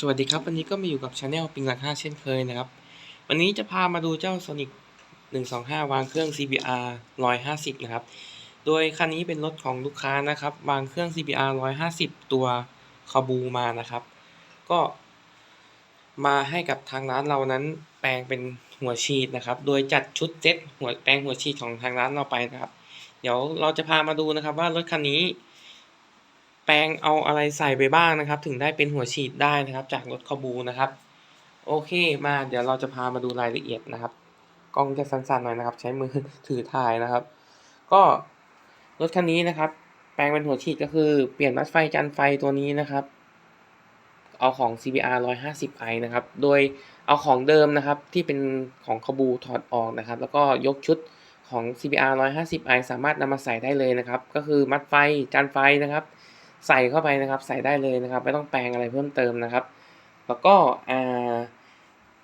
สวัสดีครับ วันนี้ก็มาอยู่กับช anel ปิงหลัก5เช่นเคยนะครับ วันนี้จะพามาดูเจ้า Sonic 125 วางเครื่อง CBR 150 นะครับ โดยคันนี้เป็นรถของลูกค้านะครับ วางเครื่อง CBR 150 ตัวคาบูมานะครับ ก็มาให้กับทางร้านเรานั้นแปลงเป็นหัวฉีดนะครับ โดยจัดชุดเซ็ตหัวแปลงหัวฉีดของทางร้านเราไปนะครับ เดี๋ยวเราจะพามาดูนะครับว่ารถคันนี้ แปลงเอาอะไรใส่ไปบ้างนะครับ ถึงได้เป็นหัวฉีดได้นะครับ จากรถคาบูนะครับโอเคมาเดี๋ยวเราจะพามาดูรายละเอียดนะครับ กล้องจะสั้นๆหน่อยนะครับ ใช้มือถือถ่ายนะครับ ก็รถคันนี้นะครับ แปลงเป็นหัวฉีดก็คือเปลี่ยนมัดไฟจันไฟตัวนี้นะครับ เอาของ CBR 150i นะครับ โดยเอาของเดิมนะครับ ที่เป็นของคบูถอดออกนะครับ แล้วก็ยกชุดของ CBR 150i สามารถนำมาใส่ได้เลยนะครับ ก็คือมัดไฟจันไฟนะครับ ใส่เข้าไปนะครับ ใส่ได้เลยนะครับ ไม่ต้องแปลงอะไรเพิ่มเติมนะครับ แล้วก็อ่า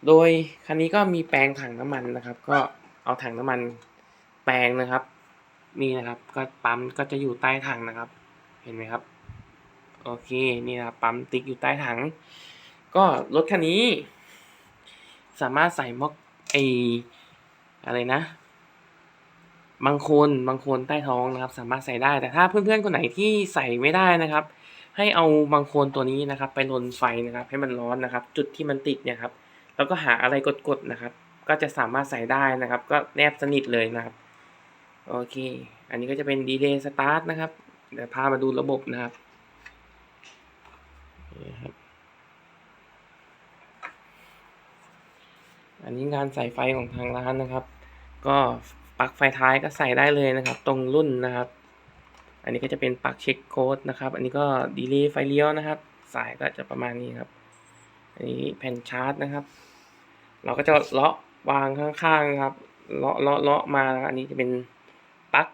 โดยคันนี้ก็มีแปลงถังน้ำมันนะครับ ก็เอาถังน้ำมันแปลงนะครับนี่นะครับ ก็ปั๊มก็จะอยู่ใต้ถังนะครับ เห็นไหมครับ โอเคนี่นะครับปั๊มติ๊กอยู่ใต้ถัง ก็รถคันนี้ สามารถใส่ม็อกไออะไรนะ บางคนบางคนใต้ท้องนะครับ สามารถใส่ได้แต่ถ้าเพื่อนๆคนไหนที่ใส่ไม่ได้นะครับ ให้เอาบางคนตัวนี้นะครับ ไปลนไฟนะครับ ให้มันร้อนนะครับ จุดที่มันติดเนี่ยครับแล้วก็หาอะไรกดๆนะครับ ก็จะสามารถใส่ได้นะครับ ก็แนบสนิทเลยนะครับโอเค อันนี้ก็จะเป็นดีเลย์สตาร์ทนะครับเดี๋ยวพามาดูระบบนะครับนี่ครับอันนี้งานใส่ไฟของทางร้านนะครับ ก็ ปลั๊กไฟท้ายก็ใส่ได้เลยนะครับ ตรงรุ่นนะครับ อันนี้ก็จะเป็นปลั๊กเช็คโค้ดนะครับ อันนี้ก็ดีเลย์ไฟเลี้ยวนะครับ สายก็จะประมาณนี้ครับ อันนี้แผ่นชาร์จนะครับ เราก็จะเลาะวางข้างๆนะครับเลาะเลาะเลาะมาอันนี้จะเป็นปลั๊ก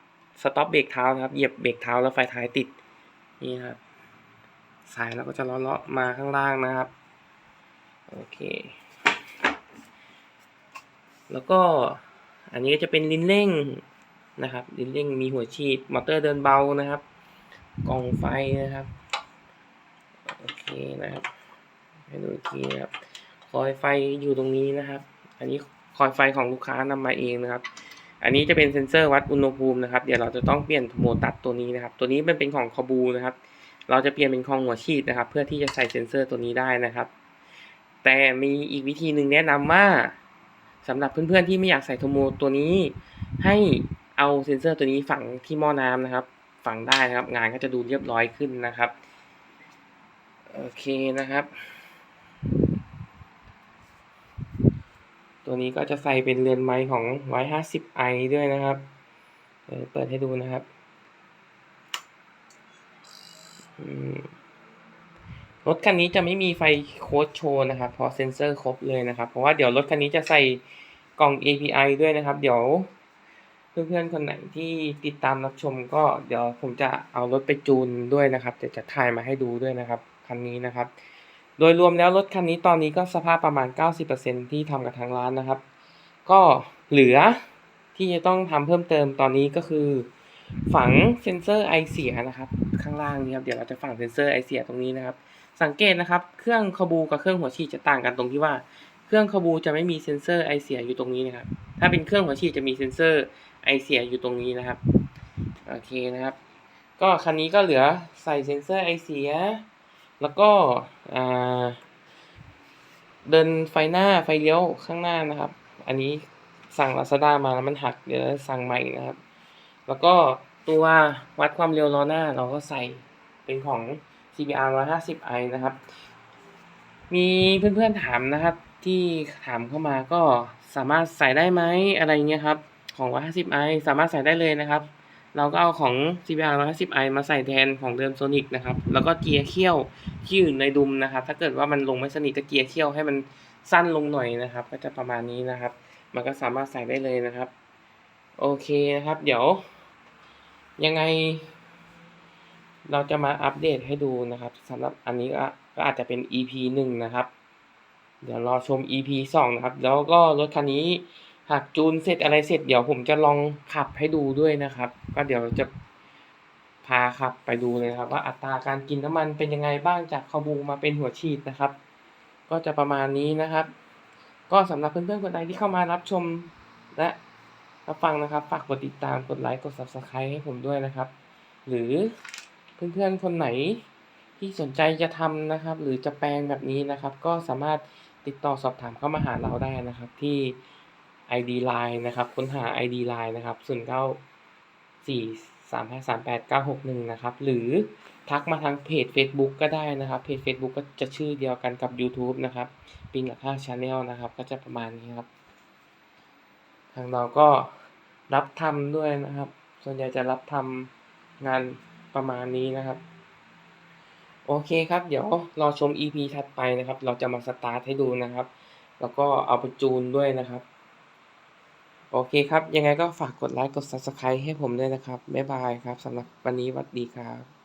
สต็อปเบรกเท้านะครับ เหยียบเบรกเท้าแล้วไฟท้ายติดนี่ครับ สายเราก็จะเลาะเลาะมาข้างล่างนะครับ โอเค แล้วก็ อันนี้ก็จะเป็นลิ้นเร่งนะครับ ลิ้นเร่งมีหัวฉีด มอเตอร์เดินเบานะครับ กล่องไฟนะครับ โอเคนะครับให้ดูอีกทีนะครับ คอยไฟอยู่ตรงนี้นะครับ อันนี้คอยไฟของลูกค้านำมาเองนะครับ อันนี้จะเป็นเซ็นเซอร์วัดอุณหภูมินะครับ เดี๋ยวเราจะต้องเปลี่ยนโมดตัดตัวนี้นะครับ ตัวนี้มันเป็นของคาบูนะครับ เราจะเปลี่ยนเป็นของหัวฉีดนะครับ เพื่อที่จะใส่เซ็นเซอร์ตัวนี้ได้นะครับ แต่มีอีกวิธีหนึ่งแนะนำว่า สำหรับเพื่อนๆที่ไม่อยากใส่โทโมตัวนี้ ให้เอาเซ็นเซอร์ตัวนี้ฝังที่หม้อน้ำนะครับ ฝังได้นะครับ งานก็จะดูเรียบร้อยขึ้นนะครับโอเคนะครับ ตัวนี้ก็จะใส่เป็นเรือนไม้ของ 150i ด้วยนะครับเดี๋ยวเปิดให้ดูนะครับ รถคันนี้จะไม่มีไฟโค้ดโชว์นะครับเพราะเซ็นเซอร์ครบเลยนะครับ เพราะว่าเดี๋ยวรถคันนี้จะใส่กล่อง API ด้วยนะครับ เดี๋ยวเพื่อนๆคนไหนที่ติดตามรับชมก็เดี๋ยวผมจะเอารถไปจูนด้วยนะครับจะจะถ่ายมาให้ดูด้วยนะครับคันนี้นะครับ โดยรวมแล้วรถคันนี้ตอนนี้ก็สภาพประมาณ 90%ที่ทำกับทางร้านนะครับ ก็เหลือที่จะต้องทำเพิ่มเติมตอนนี้ก็คือ ฝังเซ็นเซอร์ไอเสียนะครับ ข้างล่างนี้ครับเดี๋ยวเราจะฝังเซ็นเซอร์ไอเสียตรงนี้นะครับ สังเกตนะครับ เครื่องคาบูกับเครื่องหัวฉีดจะต่างกันตรงที่ว่าเครื่องคาบูจะไม่มีเซ็นเซอร์ไอเสียอยู่ตรงนี้นะครับ ถ้าเป็นเครื่องหัวฉีดจะมีเซ็นเซอร์ไอเสียอยู่ตรงนี้นะครับโอเคนะครับ ก็คันนี้ก็เหลือใส่เซ็นเซอร์ไอเสีย แล้วก็เดินไฟหน้าไฟเลี้ยวข้างหน้านะครับ อันนี้สั่ง Lazada มาแล้วมันหักเดี๋ยวสั่งใหม่นะครับ แล้วก็ตัววัดความเร็วล้อหน้าเราก็ใส่เป็นของ CBR 150i นะครับ มีเพื่อนๆถามนะครับที่ถามเข้ามาก็สามารถใส่ได้ไหมอะไรเงี้ยครับ ของ 150i สามารถใส่ได้เลยนะครับ เราก็เอาของ CBR 150i มาใส่แทนของเดิม Sonic นะครับ แล้วก็เกียร์เขี้ยวที่อยู่ในดุมนะครับ ถ้าเกิดว่ามันลงไม่สนิทก็เกียร์เขี้ยวให้มันสั้นลงหน่อยนะครับ ก็จะประมาณนี้นะครับ มันก็สามารถใส่ได้เลยนะครับ โอเคนะครับ เดี๋ยว ยังไง เราจะมาอัปเดตให้ดูนะครับสำหรับอันนี้ก็อาจจะเป็น EP หนึ่งนะครับ เดี๋ยวรอชม EP สองนะครับ แล้วก็รถคันนี้หากจูนเสร็จอะไรเสร็จเดี๋ยวผมจะลองขับให้ดูด้วยนะครับ ก็เดี๋ยวจะพาขับไปดูเลยครับ ว่าอัตราการกินน้ำมันเป็นยังไงบ้างจากคาบูมาเป็นหัวฉีดนะครับ ก็จะประมาณนี้นะครับ ก็สำหรับเพื่อนๆคนใดที่เข้ามารับชมและ รับฟังนะครับฝากกดติดตามกดไลค์กด Subscribe ให้ผมด้วยนะครับ หรือเพื่อนๆคนไหนที่สนใจจะทำนะครับ หรือจะแปลงแบบนี้นะครับ ก็สามารถติดต่อสอบถามเข้ามาหาเราได้นะครับที่ ID Line นะครับค้นหา ID Line นะครับ09 4 3 5 3 8 9 6 1นะครับ หรือทักมาทางเพจ Facebook ก็ได้นะครับ เพจ Facebook ก็จะชื่อเดียวกันกับ YouTube นะครับปิงกับค่าชาแนลนะครับ ก็จะประมาณนี้ครับ ทางเราก็ รับทำด้วยนะครับ ส่วนใหญ่จะรับทำงานประมาณนี้นะครับ โอเคครับ เดี๋ยวรอชม EP ถัดไปนะครับ เราจะมาสตาร์ทให้ดูนะครับ แล้วก็เอาไปจูนด้วยนะครับ โอเคครับ ยังไงก็ฝากกดไลค์กด Subscribe ให้ผมด้วยนะครับ บ๊ายบายครับสำหรับวันนี้สวัสดีครับ